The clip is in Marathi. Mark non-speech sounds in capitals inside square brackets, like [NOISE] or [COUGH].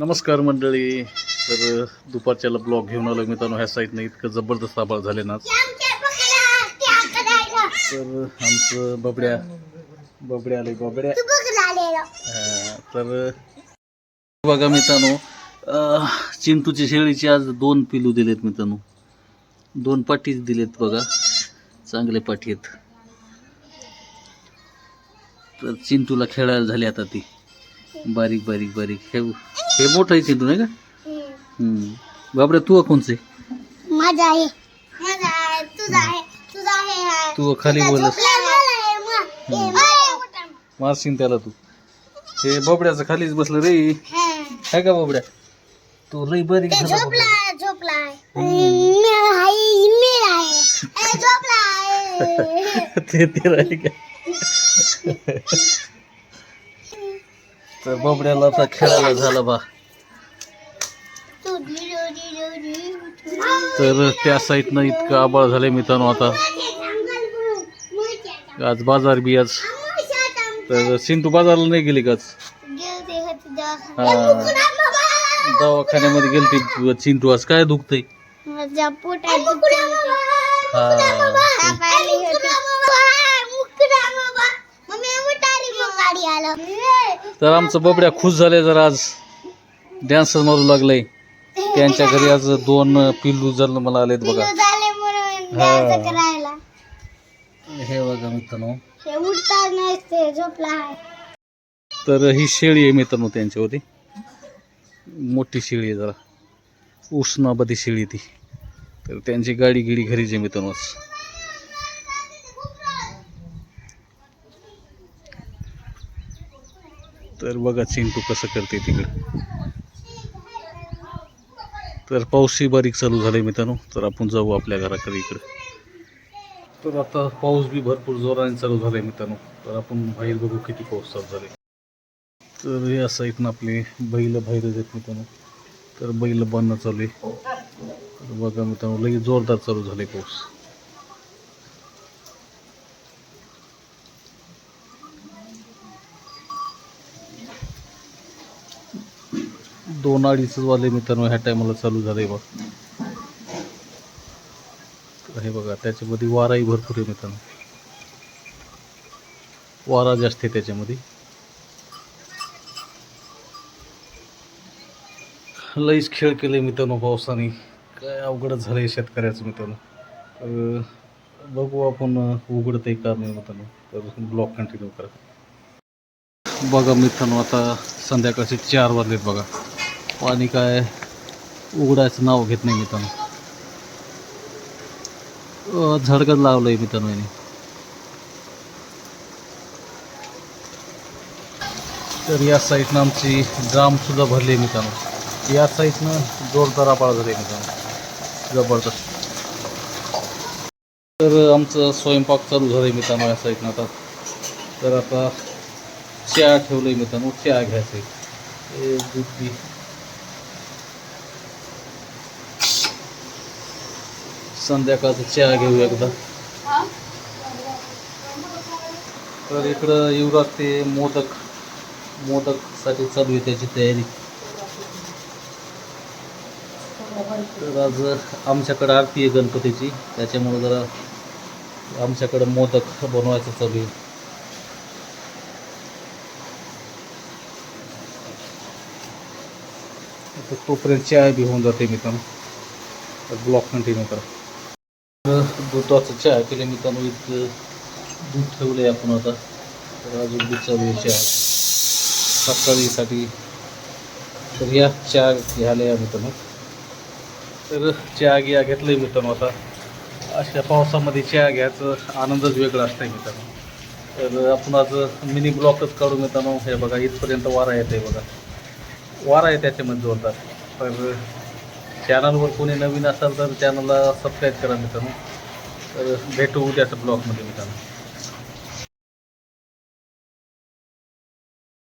नमस्कार मंडळी. तर दुपारच्याला ब्लॉग घेऊन आलो मित्रांनो. ह्या साईडनं इतकं जबरदस्त आभाळ झाले ना तर आमचं बबड्या बबड्या आले बबड्या. तर बघा मित्रांनो चिंतूची शेळीची आज दोन पिलू दिलेत मित्रांनो. दोन पाठीच दिलेत बघा. चांगले पाठी आहेत. तर चिंटूला खेळायला झाली आता ती. बारीक बारीक बारीक. हे हे मोठं आहे चिंटू नाही का? हम्म. बाबड्या तू कोणचे माझा आहे. माझा आहे. तुझा आहे. तुझा आहे. तू खाली बोलस. मारशील त्याला तू. हे बबड्याचं खालीच बसलं रे. काय का बबड्या? तू लई बारीक झाला बबड्या. झोपला. झोपला मी आहे मी आहे. ए, झोपला. आहे. [LAUGHS] ते ते राहिले का? [LAUGHS] तर बबड्याला आता खेळायला झाला बा. तर त्या साईडनं इतकं आबाळ झालंय मित्रांनो आता. आज बाजार बी आज. तर सिंटू बाजारला नाही गेली का आज? हा. दवाखान्यामध्ये गेलती चिंटू आज. काय दुखतंय? माझ्या पोटात हा तर आमचं बबड्या खुश झाले जर आज. डॅन्स मारू लागलंय. त्यांच्या घरी आज दोन पिल्लू जन्माला आलेत बघा. झाले म्हणून हा. करायला. हे बघा मित्रांनो. हे उठता नसते झोपला आहे. तर ही शेळी आहे मित्रांनो त्यांच्यावरती. मोठी शेळी आहे जरा. उष्णाबादी शेळी ती. तर त्यांची गाडी गिडी घरीच आहे मित्रांनो आज. तर बघा चिंटू कसं करते तिकडे. तर पाऊसही बारीक चालू झालाय मित्रांनो. तर आपण जाऊ आपल्या घराकडे इकडे. तर आता पाऊस बी भरपूर जोराने चालू झालाय मित्रांनो. तर आपण बाहेर बघू किती पाऊस चालू झाले तर या साईडनं आपले बैल बाहेर येत मित्रांनो. तर बैल बांधणं चालू आहे. तर बघा मित्रांनो लगेच जोरदार चालू झाले पाऊस. दोन अडीच वाले मित्रांनो ह्या टायमाला चालू झालं बघ. बघा हे बघा त्याच्यामध्ये वाराही भरपूर आहे मित्रांनो. वारा जास्त आहे त्याच्यामध्ये. लईच खेळ केले मित्रांनो पावसाने. काय अवघडच झालंय शेतकऱ्याचं मित्रांनो. बघू आपण उघडतंय का नाही मित्रांनो. तर ब्लॉक कंटिन्यू करा. बघा मित्रांनो आता संध्याकाळचे चार वाजलेत बघा. पाणी काय उघडायचं नाव घेत नाही मित्रांनो. अं, झडकत लावलंय मित्रांनो याने. तर या साईडनं आमची ड्राम भरली आहे मित्रांनो. या साईडनं जोरदार आबाळ झाले मित्रांनो. जबरदस्त. तर आमचं स्वयंपाक चालू झालं आहे मित्रांनो या साईडनं आता. तर आता चहा ठेवलं आहे मित्रांनो. चहा घ्यायचं आहे दूध संध्याकाळचा चहा घेऊ एकदा. तर इकडं युवराज ते मोदक मोदकसाठी चालू आहे त्याची तयारी. तर आज आमच्याकडं आरती आहे गणपतीची त्याच्यामुळं जरा आमच्याकडं मोदक बनवायचं चालू आहे. तोपर्यंत चहा बी होऊन जाते मित्रांनो. तर ब्लॉक कंटिन्यू करा. दुधाचं चहा केले मित्रांनो इतकं दूध ठेवलं आहे आपण आता. तर अजून दूध चालू चहा सकाळीसाठी तर या चहा घ्यायला या मित्रांनो तर चहा घ्या घेतलं आहे मित्रांनो आता. अशा पावसामध्ये चहा घ्यायचं आनंदच वेगळा असतं मित्रांनो तर आपण आज मिनी ब्लॉकच काढू मित्रांनो हे बघा इथपर्यंत वारा येत आहे बघा. वारा आहे त्याच्यामध्ये जोरदार. तर चॅनलवर कोणी नवीन असाल तर चॅनलला सबस्क्राईब करा मित्रांनो. तर भेटू उद्याच्या ब्लॉगमध्ये मित्रांनो.